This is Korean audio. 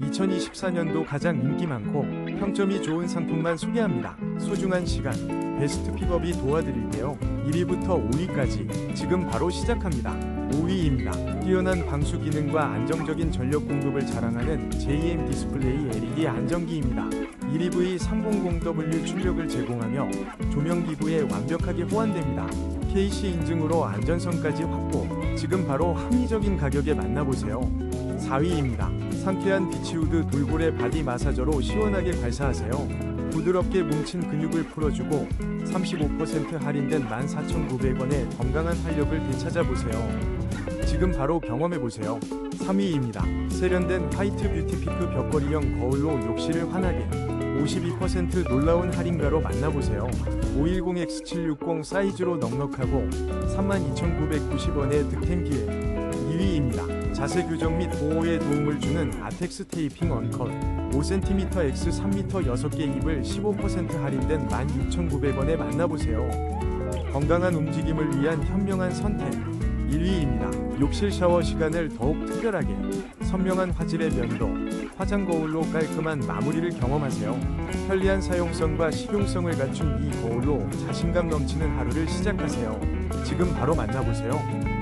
2024년도 가장 인기 많고 평점이 좋은 상품만 소개합니다. 소중한 시간, 베스트 픽업이 도와드릴게요. 1위부터 5위까지 지금 바로 시작합니다. 5위입니다. 뛰어난 방수 기능과 안정적인 전력 공급을 자랑하는 JM 디스플레이 LED 안정기입니다. 1EV300W 출력을 제공하며 조명 기부에 완벽하게 호환됩니다. KC 인증으로 안전성까지 확보. 지금 바로 합리적인 가격에 만나보세요. 4위입니다. 상쾌한 비치우드 돌고래 바디 마사저로 시원하게 발사하세요. 부드럽게 뭉친 근육을 풀어주고 35% 할인된 14,900원에 건강한 활력을 되찾아보세요. 지금 바로 경험해보세요. 3위입니다. 세련된 화이트 뷰티 피크 벽걸이형 거울로 욕실을 환하게 52% 놀라운 할인가로 만나보세요. 510X760 사이즈로 넉넉하고 32,990원의 득템 기회 2위입니다. 자세 교정 및 보호에 도움을 주는 아텍스 테이핑 언컷 5cm x 3m 6개 입을 15% 할인된 16,900원에 만나보세요. 건강한 움직임을 위한 현명한 선택 1위입니다. 욕실 샤워 시간을 더욱 특별하게 선명한 화질의 면도 화장 거울로 깔끔한 마무리를 경험하세요. 편리한 사용성과 실용성을 갖춘 이 거울로 자신감 넘치는 하루를 시작하세요. 지금 바로 만나보세요.